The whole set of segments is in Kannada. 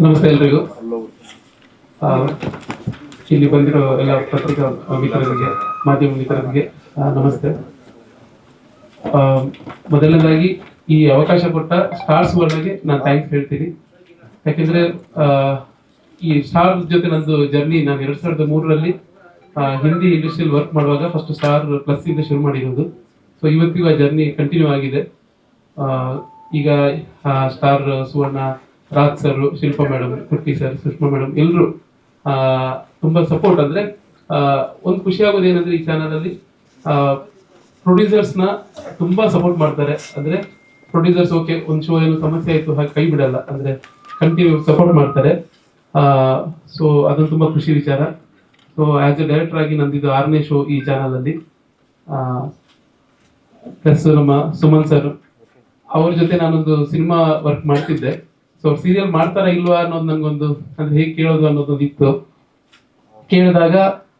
ನಮಸ್ತೆ ಎಲ್ರಿಗೂ. ಇಲ್ಲಿ ಬಂದಿರೋ ಎಲ್ಲ ಪತ್ರಿಕಾ ಮಿತ್ರರಿಗೆ ಮಾಧ್ಯಮ ಮಿತ್ರರಿಗೆ ನಮಸ್ತೆ. ಮೊದಲನೇದಾಗಿ ಈ ಅವಕಾಶ ಕೊಟ್ಟ ಸ್ಟಾರ್ಸ್ ವರ್ಲ್ಡ್ಗೆ ನಾನು ಥ್ಯಾಂಕ್ಸ್ ಹೇಳ್ತೀನಿ. ಯಾಕೆಂದ್ರೆ ಈ ಸ್ಟಾರ್ ಜೊತೆ ನಂದು ಜರ್ನಿ ನಾನು ಎರಡು ಸಾವಿರದ ಮೂರರಲ್ಲಿ ಹಿಂದಿ ಇಂಡಸ್ಟ್ರಿಯಲ್ಲಿ ವರ್ಕ್ ಮಾಡುವಾಗ ಫಸ್ಟ್ ಸ್ಟಾರ್ ಪ್ಲಸ್ ಇಂದ ಶುರು ಮಾಡಿರೋದು. ಸೊ ಇವತ್ತಿಗೂ ಆ ಜರ್ನಿ ಕಂಟಿನ್ಯೂ ಆಗಿದೆ. ಈಗ Star Suvarna Raj sir Shilpa madam Kutti sir Sushma madam ಎಲ್ಲರೂ ತುಂಬಾ ಸಪೋರ್ಟ್ ಅಂದ್ರೆ ಒಂದು ಖುಷಿ ಆಗೋದು ಏನಂದ್ರೆ ಈ ಚಾನಲ್ ಅಲ್ಲಿ ಪ್ರೊಡ್ಯೂಸರ್ಸ್ನ ತುಂಬಾ ಸಪೋರ್ಟ್ ಮಾಡ್ತಾರೆ. ಅಂದ್ರೆ ಪ್ರೊಡ್ಯೂಸರ್ಸ್ ಓಕೆ ಒಂದು ಶೋ ಏನು ಸಮಸ್ಯೆ ಆಯ್ತು, ಹಾಗೆ ಕೈ ಬಿಡಲ್ಲ. ಅಂದ್ರೆ ಕಂಟಿನ್ಯೂ ಸಪೋರ್ಟ್ ಮಾಡ್ತಾರೆ. ಸೊ ಅದೊಂದು ತುಂಬಾ ಖುಷಿ ವಿಚಾರ. ಸೊ ಆಸ್ ಎ ಡೈರೆಕ್ಟರ್ ಆಗಿ ನಂದಿದ್ದು ಆರನೇ ಶೋ ಈ ಚಾನಲ್ ಅಲ್ಲಿ. ಪ್ಲಸ್ ನಮ್ಮ ಸುಮನ್ ಸರ್ ಅವ್ರ ಜೊತೆ ನಾನೊಂದು ಸಿನಿಮಾ ವರ್ಕ್ ಮಾಡ್ತಿದ್ದೆ. ಸೊ ಸೀರಿಯಲ್ ಮಾಡ್ತಾರಾ ಇಲ್ವಾ ಅನ್ನೋದು ನಂಗೊಂದು ಅಂದ್ರೆ ಹೇಗೆ ಕೇಳೋದು ಅನ್ನೋದೊಂದು ಇತ್ತು. ಕೇಳಿದಾಗ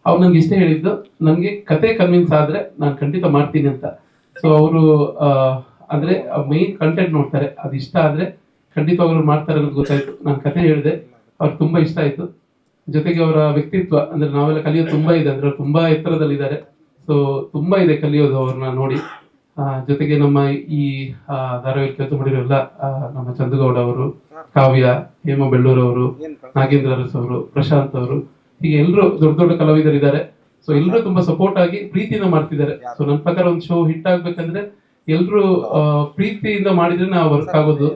ಅವ್ರು ನಂಗೆ ಇಷ್ಟೇ ಹೇಳಿದ್ದು ನನಗೆ ಕತೆ ಕನ್ವಿನ್ಸ್ ಆದ್ರೆ ನಾನು ಖಂಡಿತ ಮಾಡ್ತೀನಿ ಅಂತ. ಸೊ ಅವರು ಅಂದ್ರೆ ಮೈನ್ ಕಂಟೆಂಟ್ ನೋಡ್ತಾರೆ. ಅದು ಇಷ್ಟ ಆದ್ರೆ ಖಂಡಿತ ಅವರು ಮಾಡ್ತಾರೆ ಅನ್ನೋದು ಗೊತ್ತಾಯ್ತು. ನಾನು ಕತೆ ಹೇಳಿದೆ, ಅವ್ರು ತುಂಬಾ ಇಷ್ಟ ಆಯ್ತು. ಜೊತೆಗೆ ಅವರ ವ್ಯಕ್ತಿತ್ವ, ಅಂದ್ರೆ ನಾವೆಲ್ಲ ಕಲಿಯೋದು ತುಂಬಾ ಇದೆ ಅಂದ್ರೆ ತುಂಬಾ ಎತ್ತರದಲ್ಲಿದ್ದಾರೆ. ಸೊ ತುಂಬಾ ಇದೆ ಕಲಿಯೋದು ಅವ್ರನ್ನ ನೋಡಿ. ಜೊತೆಗೆ ನಮ್ಮ ಈ ಧಾರಾವಾಹಿ ಕೆಲಸ ಮಾಡಿರೋ ನಮ್ಮ ಚಂದಗೌಡ ಅವರು ಕಾವ್ಯ ಹೇಮ ಬೆಳ್ಳೂರ್ ಅವರು ನಾಗೇಂದ್ರ ಅರಸ್ ಅವರು ಪ್ರಶಾಂತ್ ಅವರು ಹೀಗೆ ಎಲ್ಲರೂ ದೊಡ್ಡ ದೊಡ್ಡ ಕಲಾವಿದರಿದ್ದಾರೆ. ಸೊ ಎಲ್ಲರೂ ತುಂಬಾ ಸಪೋರ್ಟ್ ಆಗಿ ಪ್ರೀತಿಯಿಂದ ಮಾಡ್ತಿದ್ದಾರೆ. ಸೊ ನನ್ನ ಪ್ರಕಾರ ಒಂದು ಶೋ ಹಿಟ್ ಆಗ್ಬೇಕಂದ್ರೆ ಎಲ್ಲರೂ ಪ್ರೀತಿಯಿಂದ ಮಾಡಿದ್ರೆ ನಾವು ವರ್ಕ್ ಆಗೋದು.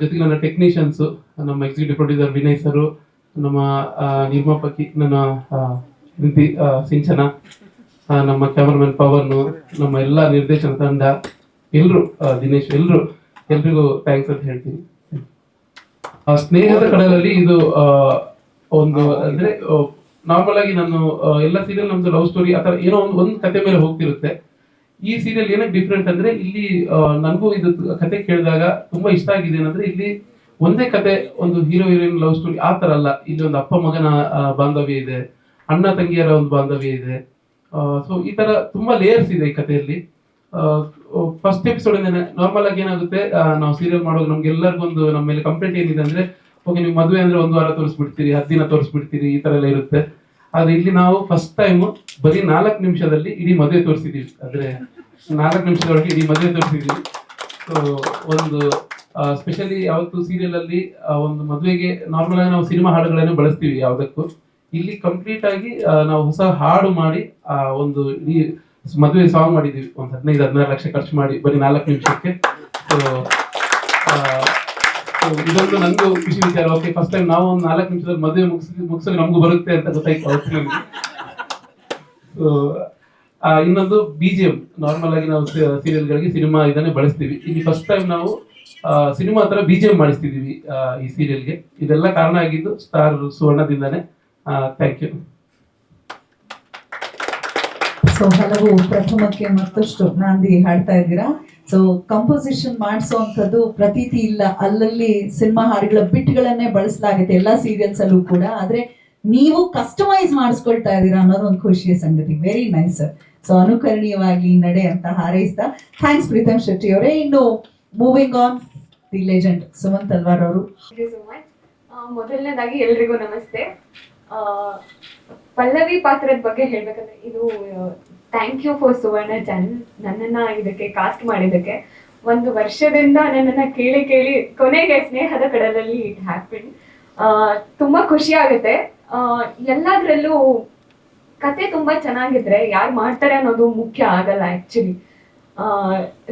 ಜೊತೆಗೆ ನನ್ನ ಟೆಕ್ನಿಷಿಯನ್ಸ್ ನಮ್ಮ ಎಕ್ಸಿಕ್ಯೂಟಿವ್ ಪ್ರೊಡ್ಯೂಸರ್ ವಿನಯ್ ಸರ್ ನಮ್ಮ ನಿರ್ಮಾಪಕಿ ನನ್ನ ಸಿಂಚನ ನಮ್ಮ ಕ್ಯಾಮರಾಮನ್ ಪವನ್ ನಮ್ಮ ಎಲ್ಲ ನಿರ್ದೇಶನ ತಂಡ ಎಲ್ರು ದಿನೇಶ್ ಎಲ್ರು ಎಲ್ರಿಗೂ ಥ್ಯಾಂಕ್ಸ್ ಅಂತ ಹೇಳ್ತೀನಿ. ಆ, ಸ್ನೇಹದ ಕಡಲಲ್ಲಿ ಇದು ಆ, ಒಂದು ಅಂದ್ರೆ ನಾರ್ಮಲ್ ಆಗಿ ನಾನು ಆ, ಎಲ್ಲ ಸೀರಿಯಲ್ ನಮ್ದು ಲವ್ ಸ್ಟೋರಿ ಆತರ ಏನೋ ಒಂದು ಒಂದು ಕತೆ ಮೇಲೆ ಹೋಗ್ತಿರುತ್ತೆ. ಈ ಸೀರಿಯಲ್ ಏನಕ್ಕೆ ಡಿಫ್ರೆಂಟ್ ಅಂದ್ರೆ ಇಲ್ಲಿ ಆ, ನನಗೂ ಇದು ಕತೆ ಕೇಳಿದಾಗ ತುಂಬಾ ಇಷ್ಟ ಆಗಿದೆ ಏನಂದ್ರೆ ಇಲ್ಲಿ ಒಂದೇ ಕತೆ ಒಂದು ಹೀರೋ ಹೀರೋಯಿನ್ ಲವ್ ಸ್ಟೋರಿ ಆ ಅಲ್ಲ. ಇಲ್ಲಿ ಒಂದು ಅಪ್ಪ ಮಗನ ಆ, ಬಾಂಧವ್ಯ ಇದೆ ಅಣ್ಣ ತಂಗಿಯರ ಒಂದು ಬಾಂಧವ್ಯ ಇದೆ. ಸೊ ಈ ತರ ತುಂಬಾ ಲೇಯರ್ಸ್ ಇದೆ ಈ ಕಥೆಯಲ್ಲಿ. ಫಸ್ಟ್ ಎಪಿಸೋಡ್ ಇಂದ ನಾರ್ಮಲ್ ಆಗಿ ಏನಾಗುತ್ತೆ? ನಾವು ಸೀರಿಯಲ್ ಮಾಡೋದು ನಮ್ಗೆ ಎಲ್ಲರಿಗೊಂದು ನಮ್ಮ ಮೇಲೆ ಕಂಪ್ಲೇಂಟ್ ಏನಿದೆ ಅಂದ್ರೆ ಓಕೆ ನೀವು ಮದುವೆ ಅಂದ್ರೆ ಒಂದು ವಾರ ತೋರಿಸ್ಬಿಡ್ತೀರಿ, ಹತ್ತು ದಿನ ತೋರಿಸ್ಬಿಡ್ತೀರಿ, ಈ ತರ ಎಲ್ಲ ಇರುತ್ತೆ. ಆದ್ರೆ ಇಲ್ಲಿ ನಾವು ಫಸ್ಟ್ ಟೈಮ್ ಬರೀ ನಾಲ್ಕು ನಿಮಿಷದಲ್ಲಿ ಇಡೀ ಮದುವೆ ತೋರಿಸಿದೀವಿ. ಅಂದ್ರೆ ನಾಲ್ಕು ನಿಮಿಷದೊಳಗೆ ಇಡೀ ಮದುವೆ ತೋರಿಸಿದೀವಿ. ಸೊ ಒಂದು ಸ್ಪೆಷಲಿ ಯಾವತ್ತು ಸೀರಿಯಲ್ ಅಲ್ಲಿ ಒಂದು ಮದುವೆಗೆ ನಾರ್ಮಲ್ ಆಗಿ ನಾವು ಸಿನಿಮಾ ಹಾಡುಗಳನ್ನು ಬಳಸ್ತೀವಿ ಯಾವ್ದಕ್ಕೂ. ಇಲ್ಲಿ ಕಂಪ್ಲೀಟ್ ಆಗಿ ನಾವು ಹೊಸ ಹಾಡು ಮಾಡಿ ಆ ಒಂದು ಇಡೀ ಮದುವೆ ಸಾಂಗ್ ಮಾಡಿದೀವಿ. ಒಂದ್ ಹದಿನೈದು ಹದಿನಾರು ಲಕ್ಷ ಖರ್ಚು ಮಾಡಿ. ಬರೀ ನಾಲ್ಕು ನಿಮಿಷಕ್ಕೆ. ಇದೊಂದು ನಂದು ಖುಷಿ ವಿಚಾರ. ಓಕೆ ಫಸ್ಟ್ ಟೈಮ್ ನಾವು ಒಂದು ನಾಲ್ಕು ನಿಮಿಷದಲ್ಲಿ ಮದುವೆ ಮುಗಿಸ್ ಮುಗಿಸೋಕೆ ನಮಗೂ ಬರುತ್ತೆ ಅಂತ ಗೊತ್ತಾಯ್ತು ಇನ್ನೊಂದು ಬಿ ಜಿ ಎಂ ನಾರ್ಮಲ್ ಆಗಿ ನಾವು ಸೀರಿಯಲ್ಗಳಿಗೆ ಸಿನಿಮಾ ಇದನ್ನೇ ಬಳಸ್ತೀವಿ. ಇಲ್ಲಿ ಫಸ್ಟ್ ಟೈಮ್ ನಾವು ಸಿನಿಮಾ ಹತ್ರ ಬಿ ಜಿ ಎಂ ಮಾಡಿಸ್ತಿದೀವಿ ಆ, ಈ ಸೀರಿಯಲ್ಗೆ ಇದೆಲ್ಲ ಕಾರಣ ಆಗಿದ್ದು ಸ್ಟಾರ್ ಸುವರ್ಣದಿಂದಾನೆ. ಥ್ಯಾಂಕ್ ಯು ಸೊ ಹಲವು ಪ್ರಥಮಕ್ಕೆ ಮತ್ತಷ್ಟು ನಾಂದಿ ಹಾಡ್ತಾ ಇದ್ದೀರಾ? ಸೊ ಕಂಪೋಸಿಷನ್ ಮಾಡಿಸುವಂಥದ್ದು ಪ್ರತೀತಿ ಇಲ್ಲ. ಅಲ್ಲಲ್ಲಿ ಸಿನಿಮಾ ಹಾಡುಗಳ ಬಿಟ್ಗಳನ್ನೇ ಬಳಸಲಾಗುತ್ತೆ ಎಲ್ಲ ಸೀರಿಯಲ್ಸ್ ಅಲ್ಲೂ ಕೂಡ. ಆದ್ರೆ ನೀವು ಕಸ್ಟಮೈಸ್ ಮಾಡಿಸ್ಕೊಳ್ತಾ ಇದ್ದೀರಾ ಅನ್ನೋದು ಒಂದು ಖುಷಿಯ ಸಂಗತಿ. ವೆರಿ ನೈಸ್ ಸೊ ಅನುಕರಣೀಯವಾಗಿ ನಡೆ ಅಂತ ಹಾರೈಸ್ತಾ ಥ್ಯಾಂಕ್ಸ್ ಪ್ರೀತಮ್ ಶೆಟ್ಟಿ ಅವರೇ. ಇನ್ನು moving on the legend Sumanth Alwar ಅವರು. ಮೊದಲನೇದಾಗಿ ಎಲ್ರಿಗೂ ನಮಸ್ತೆ. ಪಲ್ಲವಿ ಪಾತ್ರದ ಬಗ್ಗೆ ಹೇಳ್ಬೇಕಂದ್ರೆ ಇದು ಥ್ಯಾಂಕ್ ಯು ಫಾರ್ ಸುವರ್ಣ ಜನ್, ನನ್ನನ್ನ ಇದಕ್ಕೆ ಕಾಸ್ಟ್ ಮಾಡಿದ್ದಕ್ಕೆ. ಒಂದು ವರ್ಷದಿಂದ ನನ್ನನ್ನ ಕೇಳಿ ಕೇಳಿ ಕೊನೆಗೆ ಸ್ನೇಹದ ಕಡಲಲ್ಲಿ ಇಟ್ ಹ್ಯಾಪನ್ ತುಂಬಾ ಖುಷಿ ಆಗುತ್ತೆ. ಎಲ್ಲದರಲ್ಲೂ ಕತೆ ತುಂಬಾ ಚೆನ್ನಾಗಿದ್ರೆ ಯಾರು ಮಾಡ್ತಾರೆ ಅನ್ನೋದು ಮುಖ್ಯ ಆಗಲ್ಲ ಆಕ್ಚುಲಿ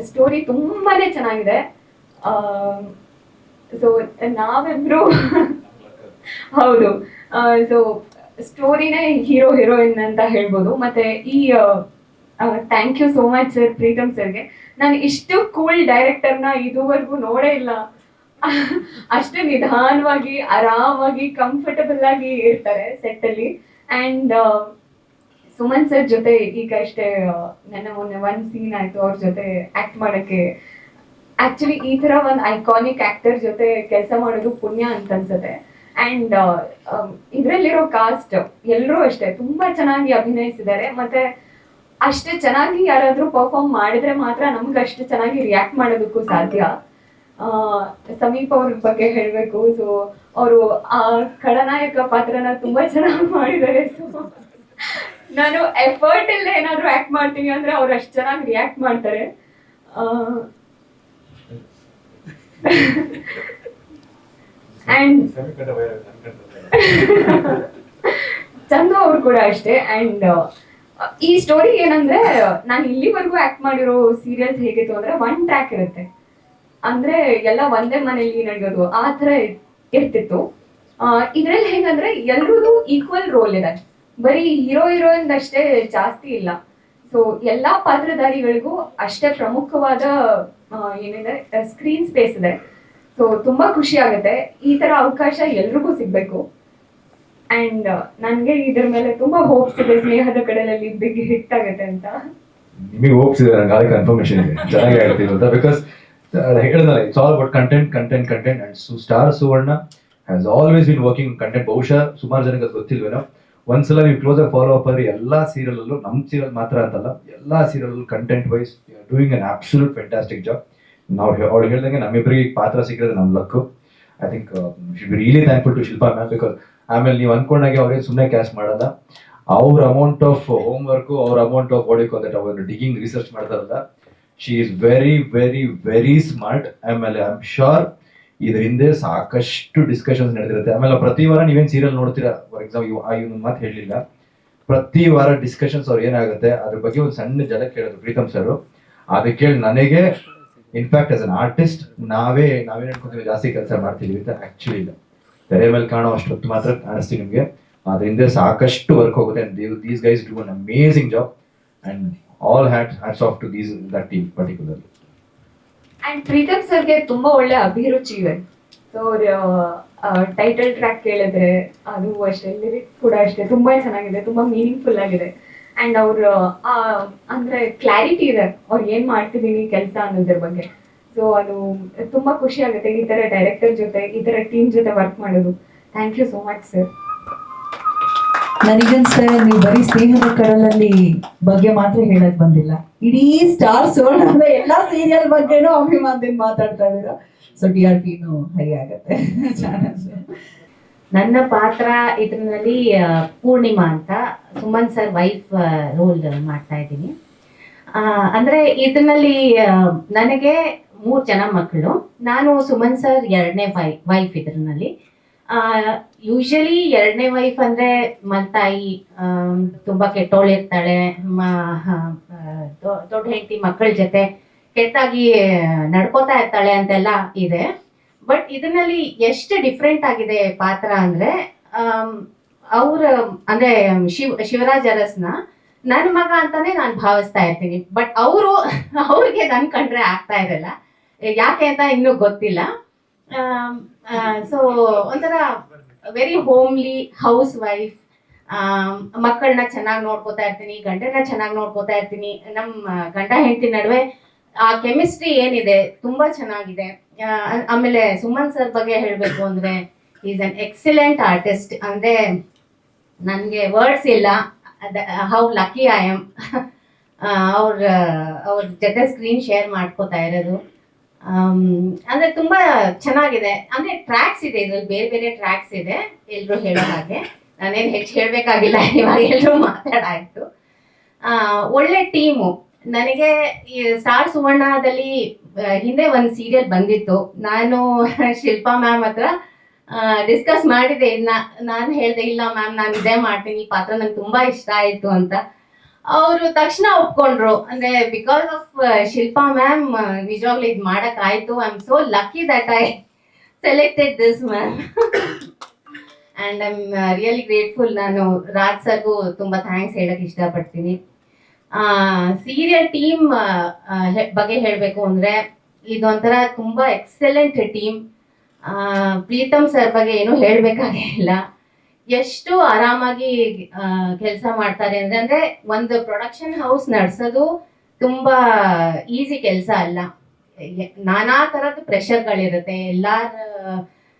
ಸ್ಟೋರಿ ತುಂಬಾನೇ ಚೆನ್ನಾಗಿದೆ. ಸೊ ನಾವಿಬ್ರು ಹೌದು. ಸೊ ಸ್ಟೋರಿನೇ ಹೀರೋ ಹೀರೋಯಿನ್ ಅಂತ ಹೇಳ್ಬೋದು. ಮತ್ತೆ ಈ thank you so much sir Preetham ಸರ್ಗೆ. ನಾನು ಇಷ್ಟು ಕೂಲ್ ಡೈರೆಕ್ಟರ್ನ ಇದುವರೆಗೂ ನೋಡೇ ಇಲ್ಲ. ಅಷ್ಟು ನಿಧಾನವಾಗಿ, ಆರಾಮಾಗಿ ಕಂಫರ್ಟಬಲ್ ಆಗಿ ಇರ್ತಾರೆ ಸೆಟ್ ಅಲ್ಲಿ. ಅಂಡ್ ಸುಮನ್ ಸರ್ ಜೊತೆ ಈಗ ಅಷ್ಟೇ ನನ್ನ ಮೊನ್ನೆ ಒನ್ ಸೀನ್ ಆಯ್ತು ಅವ್ರ ಜೊತೆ ಆಕ್ಟ್ ಮಾಡಕ್ಕೆ. ಆಕ್ಚುಲಿ ಈ ತರ ಒಂದ್ ಐಕಾನಿಕ್ ಆಕ್ಟರ್ ಜೊತೆ ಕೆಲಸ ಮಾಡೋದು ಪುಣ್ಯ ಅಂತ ಅನ್ಸುತ್ತೆ. ಅಂಡ್ ಇದರಲ್ಲಿರೋ ಕಾಸ್ಟ್ ಎಲ್ಲರೂ ಅಷ್ಟೇ ತುಂಬಾ ಚೆನ್ನಾಗಿ ಅಭಿನಯಿಸಿದ್ದಾರೆ. ಮತ್ತೆ ಅಷ್ಟೇ ಚೆನ್ನಾಗಿ ಯಾರಾದ್ರೂ ಪರ್ಫಾರ್ಮ್ ಮಾಡಿದ್ರೆ ಮಾತ್ರ ನಮ್ಗೆ ಅಷ್ಟು ಚೆನ್ನಾಗಿ ರಿಯಾಕ್ಟ್ ಮಾಡೋದಕ್ಕೂ ಸಾಧ್ಯ. ಸಮೀಪ ಅವ್ರ ಬಗ್ಗೆ ಹೇಳಬೇಕು. ಸೊ ಅವರು ಆ ಖಳನಾಯಕ ಪಾತ್ರನ ತುಂಬಾ ಚೆನ್ನಾಗಿ ಮಾಡಿದ್ದಾರೆ. ಸೊ ನಾನು ಎಫರ್ಟ್ ಇಲ್ಲ ಏನಾದ್ರು ಆಕ್ಟ್ ಮಾಡ್ತೀನಿ ಅಂದ್ರೆ ಅವ್ರು ಅಷ್ಟು ಚೆನ್ನಾಗಿ ರಿಯಾಕ್ಟ್ ಮಾಡ್ತಾರೆ. ಅಂಡ್ ಚಂದು ಅವ್ರು ಕೂಡ ಅಷ್ಟೇ. ಅಂಡ್ ಈ ಸ್ಟೋರಿ ಏನಂದ್ರೆ ನಾನು ಇಲ್ಲಿವರೆಗೂ ಆಕ್ಟ್ ಮಾಡಿರೋ ಸೀರಿಯಲ್ಸ್ ಹೇಗಿತ್ತು ಅಂದ್ರೆ ಒನ್ ಟ್ರ್ಯಾಕ್ ಇರುತ್ತೆ. ಅಂದ್ರೆ ಎಲ್ಲ ಒಂದೇ ಮನೆಯಲ್ಲಿ ನಡೆಯೋದು ಆ ತರ ಇರ್ತಿತ್ತು. ಇದ್ರಲ್ಲಿ ಹೇಗಂದ್ರೆ ಎಲ್ರದ್ದು ಈಕ್ವಲ್ ರೋಲ್ ಇದೆ. ಬರೀ ಹೀರೋ ಹೀರೋಯಿನ್ ಅಷ್ಟೇ ಜಾಸ್ತಿ ಇಲ್ಲ. ಸೊ ಎಲ್ಲಾ ಪಾತ್ರಧಾರಿಗಳಿಗೂ ಅಷ್ಟೇ ಪ್ರಮುಖವಾದ ಏನಿದೆ ಸ್ಕ್ರೀನ್ ಸ್ಪೇಸ್ ಇದೆ. ಸೊ ತುಂಬಾ ಖುಷಿ ಆಗುತ್ತೆ. ಈ ತರ ಅವಕಾಶ ಎಲ್ರಿಗೂ ಸಿಗ್ಬೇಕು. ಅಂಡ್ ನನ್ಗೆ ಇದ್ರ ಮೇಲೆ ತುಂಬಾ ಹೋಪ್ಸ್ ಇದೆ, ಸ್ನೇಹದ ಕಡಲಲ್ಲಿ ಬಿಗ್ ಹಿಟ್ ಆಗುತ್ತೆ ಅಂತ. ನಿಮಗೆ ಹೋಪ್ಸ್ ಇದೆ, ನಂಗೆ ಅದಕ್ಕೆ ಕನ್ಫರ್ಮೇಶನ್ ಇದೆ. ಚೆನ್ನಾಗಿ ಆಗುತ್ತೆ ಅಂತ. ಬಿಕಾಸ್ ಹೇಳಿದ್ರೆ it's all about content content content and Star Suvarna has always been working content ಬಹುಶಃ ಸುಮಾರು ಜನಕ್ಕೆ ಅದು ಗೊತ್ತಿಲ್ವೇನೋ. ಒಂದ್ಸಲ ನೀವು ಕ್ಲೋಸ್ ಆಗಿ ಫಾಲೋ ಅಪ್ ಆದ್ರೆ ಎಲ್ಲಾ ಸೀರಿಯಲ್ ಅಲ್ಲೂ ನಮ್ಮ ಸೀರಿಯಲ್ ಮಾತ್ರ ಅಂತಲ್ಲ, ಎಲ್ಲ serial content wise doing an absolute fantastic job ನಾವು ಅವ್ರು ಹೇಳ್ದಂಗೆ ನಮ್ಮಿಬ್ಬರಿಗೆ ಪಾತ್ರ ಸಿಕ್ಕಿರೋದು ನಮ್ಮ luck. I think should be really thankful to Shilpa ma'am because ಆಮೇಲೆ ನೀವು ಅನ್ಕೊಂಡಾಗೆ ಅವ್ರಿಗೆ ಸುಮ್ಮನೆ ಕ್ಯಾಶ್ ಮಾಡಲ್ಲ. ಅವ್ರ ಅಮೌಂಟ್ ಆಫ್ ಹೋಮ್ ವರ್ಕು ಅವ್ರ ಅಮೌಂಟ್ ಆಫ್ ಬಾಡಿ ಅಂತ ಅವ್ರ ಡಿಗಿಂಗ್ ರಿಸರ್ಚ್ ಮಾಡ್ತಾರಲ್ಲ. She is very very very smart ಆಮೇಲೆ ಐ ಆಮ್ ಶೋರ್ ಇದ್ರ ಹಿಂದೆ ಸಾಕಷ್ಟು ಡಿಸ್ಕಷನ್ಸ್ ನಡೆದಿರುತ್ತೆ ಆಮೇಲೆ ಪ್ರತಿ ವಾರ ನೀವೇನು ಸೀರಿಯಲ್ ನೋಡ್ತೀರಾ? ಫಾರ್ ಎಕ್ಸಾಂಪಲ್ ಇವನು ಮಾತು ಹೇಳಲಿಲ್ಲ. ಪ್ರತಿ ವಾರ ಡಿಸ್ಕಷನ್ಸ್ ಅವ್ರು ಏನಾಗುತ್ತೆ? ಅದ್ರ ಬಗ್ಗೆ ಒಂದು ಸಣ್ಣ ಜನ ಕೇಳಿದ್ರು ಪ್ರೀತಮ್ ಸರ್ ಅದಕ್ಕೆ ನನಗೆ ಇನ್ಫ್ಯಾಕ್ಟ್ ಆಸ್ ಅನ್ ಆರ್ಟಿಸ್ಟ್ ನಾವೇ ನಾವೇನ್ ಅನ್ಕೊಂತೀವಿ ಜಾಸ್ತಿ ಕೆಲಸ ಮಾಡ್ತೀವಿ ಅಂತ ಆಕ್ಚುಲಿ ಇಲ್ಲ. ತೆರೆ ಮೇಲೆ ಕಾಣೋ ಅಷ್ಟೊತ್ತು ಮಾತ್ರ ಕಾಣಿಸ್ತೀವಿ ನಿಮಗೆ. ಅದ್ರ ಹಿಂದೆ ಸಾಕಷ್ಟು ವರ್ಕ್ ಹೋಗುತ್ತೆ these guys do an amazing job and all hat hats off to these that team particularly and Preetham ಸರ್ಗೆ ತುಂಬಾ ಒಳ್ಳೆ ಅಭಿರುಚಿ ಇದೆ. ಸೊ ಟೈಟಲ್ ಟ್ರ್ಯಾಕ್ ಕೇಳಿದ್ರೆ ಅದು ಅಷ್ಟೇ ಲಿರಿಕ್ಸ್ ಕೂಡ ಅಷ್ಟೇ ತುಂಬಾ ಚೆನ್ನಾಗಿದೆ, ತುಂಬಾ ಮೀನಿಂಗ್ಫುಲ್ ಆಗಿದೆ. ಅಂಡ್ ಅವ್ರ ಅಂದ್ರೆ ಕ್ಲಾರಿಟಿ ಇದೆ. ಅವ್ರು ಏನ್ ಮಾಡ್ತಿದೀನಿ ಕೆಲಸ ಅನ್ನೋದ್ರ ಬಗ್ಗೆ. ಸೊ ಅದು ತುಂಬಾ ಖುಷಿ ಆಗುತ್ತೆ ಈ ತರ ಡೈರೆಕ್ಟರ್ ಜೊತೆ, ಈ ತರ ಟೀಮ್ ಜೊತೆ ವರ್ಕ್ ಮಾಡೋದು. Thank you so much sir ನನಗನ್ಸ್ತಾ ನೀವು ಬರೀ ಸ್ನೇಹದ ಕಡಲಲ್ಲಿ ಬಗ್ಗೆ ಮಾತ್ರ ಹೇಳಕ್ ಬಂದಿಲ್ಲ. ಇಡೀ ಸ್ಟಾರ್ ಸೋಣ ಎಲ್ಲಾ ಸೀರಿಯಲ್ ಬಗ್ಗೆನೂ ಅಭಿಮಾನದಿಂದ ಮಾತಾಡ್ತಾ ಇದ್ದೀರಾ. ಸೊ ಟಿ ಆರ್ ಪಿನೂ ಹೈ ಆಗತ್ತೆ ನನ್ನ ಪಾತ್ರ ಇದರಲ್ಲಿ ಪೂರ್ಣಿಮಾ ಅಂತ ಸುಮನ್ ಸರ್ ವೈಫ್ ರೋಲ್ ಮಾಡ್ತಾ ಇದ್ದೀನಿ. ಅಂದರೆ ಇದರಲ್ಲಿ ನನಗೆ ಮೂರು ಜನ ಮಕ್ಕಳು. ನಾನು ಸುಮನ್ ಸರ್ ಎರಡನೇ ವೈ, ವೈಫ್ ಇದರಲ್ಲಿ. ಯೂಶಲಿ ಎರಡನೇ ವೈಫ್ ಅಂದ್ರೆ ಮಲ್ತಾಯಿ ತಾಯಿ ತುಂಬಾ ಕೆಟ್ಟೋಳಿರ್ತಾಳೆ ದೊಡ್ಡ ಹೆಂಡತಿ ಮಕ್ಕಳ ಜೊತೆ ಕೆಟ್ಟಾಗಿ ನಡ್ಕೋತಾ ಇರ್ತಾಳೆ ಅಂತೆಲ್ಲ ಇದೆ. ಬಟ್ ಇದರಲ್ಲಿ ಎಷ್ಟು ಡಿಫ್ರೆಂಟ್ ಆಗಿದೆ ಪಾತ್ರ ಅಂದ್ರೆ ಅವ್ರ, ಅಂದ್ರೆ ಶಿವ್, ಶಿವರಾಜ್ ಅರಸ್ನ ನನ್ನ ಮಗ ಅಂತಾನೆ ನಾನು ಭಾವಿಸ್ತಾ ಇರ್ತೀನಿ. ಬಟ್ ಅವರು, ಅವ್ರಿಗೆ ನನ್ ಕಂಡ್ರೆ ಆಗ್ತಾ ಇರಲ್ಲ. ಯಾಕೆ ಅಂತ ಇನ್ನೂ ಗೊತ್ತಿಲ್ಲ. ಸೊ ಒಂಥರ ವೆರಿ ಹೋಮ್ಲಿ ಹೌಸ್ ವೈಫ್ ಮಕ್ಕಳನ್ನ ಚೆನ್ನಾಗಿ ನೋಡ್ಕೋತಾ ಇರ್ತೀನಿ ಗಂಡನ ಚೆನ್ನಾಗಿ ನೋಡ್ಕೋತಾ ಇರ್ತೀನಿ. ನಮ್ಮ ಗಂಡ ಹೆಂಡತಿ ನಡುವೆ ಆ ಕೆಮಿಸ್ಟ್ರಿ ಏನಿದೆ, ತುಂಬಾ ಚೆನ್ನಾಗಿದೆ. ಆಮೇಲೆ ಸುಮನ್ ಸರ್ ಬಗ್ಗೆ ಹೇಳಬೇಕು ಅಂದ್ರೆ ಈಸ್ ಅನ್ ಎಕ್ಸಲೆಂಟ್ ಆರ್ಟಿಸ್ಟ್ ಅಂದ್ರೆ, ನನಗೆ ವರ್ಡ್ಸ್ ಇಲ್ಲ. ಹೌ ಲಕ್ಕಿ ಐ ಆಮ್ ಅವ್ರ ಅವ್ರ ಜೊತೆ ಸ್ಕ್ರೀನ್ ಶೇರ್ ಮಾಡ್ಕೋತಾ ಇರೋದು. ಅಂದ್ರೆ ತುಂಬಾ ಚೆನ್ನಾಗಿದೆ. ಅಂದ್ರೆ ಟ್ರ್ಯಾಕ್ಸ್ ಇದೆ ಇದ್ರಲ್ಲಿ, ಬೇರೆ ಬೇರೆ ಟ್ರ್ಯಾಕ್ಸ್ ಇದೆ. ಎಲ್ರು ಹೇಳೋ ಹಾಗೆ. ನಾನೇನು ಹೆಚ್ಚು ಹೇಳ್ಬೇಕಾಗಿಲ್ಲ. ಇವಾಗ ಎಲ್ರು ಮಾತಾಡಾಯ್ತು. ಒಳ್ಳೆ ಟೀಮು ನನಗೆ ಸ್ಟಾರ್ ಸುವರ್ಣದಲ್ಲಿ ಹಿಂದೆ ಒಂದು ಸೀರಿಯಲ್ ಬಂದಿತ್ತು. ನಾನು ಶಿಲ್ಪಾ ಮ್ಯಾಮ್ ಹತ್ರ ಡಿಸ್ಕಸ್ ಮಾಡಿದೆ. ನಾನು ಹೇಳ್ದೆ, ಇಲ್ಲ ಮ್ಯಾಮ್ ನಾನು ಇದೇ ಮಾಡ್ತೀನಿ ಪಾತ್ರ ನಂಗೆ ತುಂಬಾ ಇಷ್ಟ ಆಯ್ತು ಅಂತ. ಅವರು ತಕ್ಷಣ ಒಪ್ಕೊಂಡ್ರು. ಅಂದ್ರೆ ಬಿಕಾಸ್ ಆಫ್ ಶಿಲ್ಪಾ ಮ್ಯಾಮ್ ನಿಜವಾಗ್ಲೂ ಇದು ಮಾಡಕ್ ಆಯ್ತು. I am so lucky that I selected this ma'am and I am really grateful ನಾನು ರಾಜ್ ಸರ್ಗೂ ತುಂಬಾ ಥ್ಯಾಂಕ್ಸ್ ಹೇಳಕ್ ಇಷ್ಟಪಡ್ತೀನಿ. ಸೀರಿಯಲ್ ಟೀಮ್ ಬಗ್ಗೆ ಹೇಳಬೇಕು ಅಂದ್ರೆ ಇದೊಂಥರ ತುಂಬಾ ಎಕ್ಸಲೆಂಟ್ ಟೀಮ್. ಪ್ರೀತಮ್ ಸರ್ ಬಗ್ಗೆ ಏನು ಹೇಳಬೇಕಾಗಿಲ್ಲ. ಎಷ್ಟು ಆರಾಮಾಗಿ ಕೆಲಸ ಮಾಡ್ತಾರೆ ಅಂದ್ರೆ ಅಂದ್ರೆ ಒಂದು ಪ್ರೊಡಕ್ಷನ್ ಹೌಸ್ ನಡೆಸೋದು ತುಂಬಾ ಈಸಿ ಕೆಲಸ ಅಲ್ಲ. ನಾನಾ ತರದ ಪ್ರೆಷರ್ಗಳಿರುತ್ತೆ ಎಲ್ಲಾರ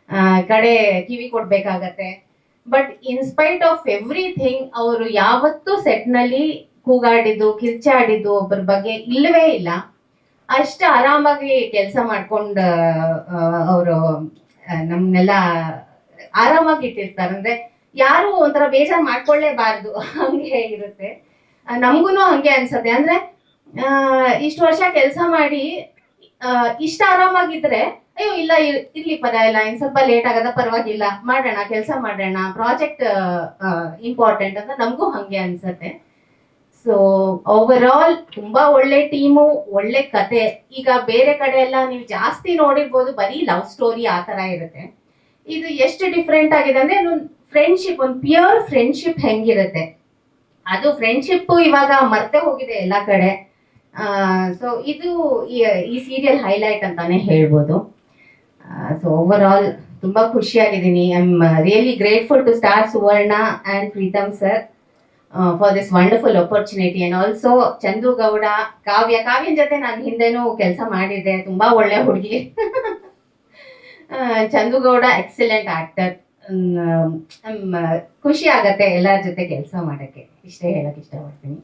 ಆ, ಕಡೆ ಕಿವಿ ಕೊಡ್ಬೇಕಾಗತ್ತೆ. But in spite of everything ಅವರು ಯಾವತ್ತೂ ಸೆಟ್ನಲ್ಲಿ ಕೂಗಾಡಿದ್ದು, ಕಿರ್ಚಾಡಿದ್ದು ಒಬ್ಬರ ಬಗ್ಗೆ ಇಲ್ಲವೇ ಇಲ್ಲ. ಅಷ್ಟು ಆರಾಮಾಗಿ ಕೆಲಸ ಮಾಡ್ಕೊಂಡ ಅವರು ನಮ್ಮನ್ನೆಲ್ಲ ಆರಾಮಾಗಿ ಇಟ್ಟಿರ್ತಾರೆ. ಅಂದ್ರೆ ಯಾರು ಒಂಥರ ಬೇಜಾರು ಮಾಡ್ಕೊಳ್ಳೇಬಾರ್ದು. ಹಂಗೆ ಇರುತ್ತೆ ನಮಗೂ ಹಂಗೆ ಅನ್ಸತ್ತೆ. ಅಂದ್ರೆ ಇಷ್ಟು ವರ್ಷ ಕೆಲಸ ಮಾಡಿ ಇಷ್ಟ ಆರಾಮಾಗಿದ್ರೆ, ಅಯ್ಯೋ, ಇಲ್ಲ, ಇರ್- ಇರ್ಲಿ ಪದ, ಇಲ್ಲ, ಇನ್ ಸ್ವಲ್ಪ ಲೇಟ್ ಆಗದ, ಪರವಾಗಿಲ್ಲ. ಮಾಡೋಣ, ಕೆಲಸ ಮಾಡೋಣ ಪ್ರಾಜೆಕ್ಟ್ ಇಂಪಾರ್ಟೆಂಟ್ ಅಂತ ನಮಗೂ ಹಂಗೆ ಅನ್ಸತ್ತೆ. ಸೊ ಓವರ್ ಆಲ್ ತುಂಬಾ ಒಳ್ಳೆ ಟೀಮು, ಒಳ್ಳೆ ಕತೆ. ಈಗ ಬೇರೆ ಕಡೆ ಎಲ್ಲ ನೀವು ಜಾಸ್ತಿ ನೋಡಿರ್ಬೋದು, ಬರೀ ಲವ್ ಸ್ಟೋರಿ ಆ ತರ ಇರುತ್ತೆ. ಇದು ಎಷ್ಟು ಡಿಫ್ರೆಂಟ್ ಆಗಿದೆ ಅಂದ್ರೆ ಒಂದು ಫ್ರೆಂಡ್ಶಿಪ್ ಒಂದು ಪ್ಯೂರ್ ಫ್ರೆಂಡ್ಶಿಪ್ ಹೆಂಗಿರುತ್ತೆ. ಅದು ಫ್ರೆಂಡ್ಶಿಪ್ ಇವಾಗ ಮರ್ತೆ ಹೋಗಿದೆ ಎಲ್ಲ ಕಡೆ. ಸೊ ಇದು ಈ- ಸೀರಿಯಲ್ ಹೈಲೈಟ್ ಅಂತಾನೆ ಹೇಳ್ಬೋದು. ಸೊ ಓವರ್ ಆಲ್ ತುಂಬಾ ಖುಷಿಯಾಗಿದ್ದೀನಿ. I am really grateful to Star Suvarna and Preetham sir for this wonderful opportunity and also Chandu Gowda Kavya ಕಾವ್ಯನ ಜೊತೆ ನಾನು ಹಿಂದೆನೂ ಕೆಲಸ ಮಾಡಿದ್ದೆ. ತುಂಬಾ ಒಳ್ಳೆ ಹುಡುಗಿ. ಚಂದು ಗೌಡ ಎಕ್ಸಲೆಂಟ್ ಆಕ್ಟರ್ ಖುಷಿ ಆಗತ್ತೆ ಎಲ್ಲರ ಜೊತೆ ಕೆಲಸ ಮಾಡೋಕ್ಕೆ. ಇಷ್ಟೇ ಹೇಳಕ್ ಇಷ್ಟಪಡ್ತೀನಿ.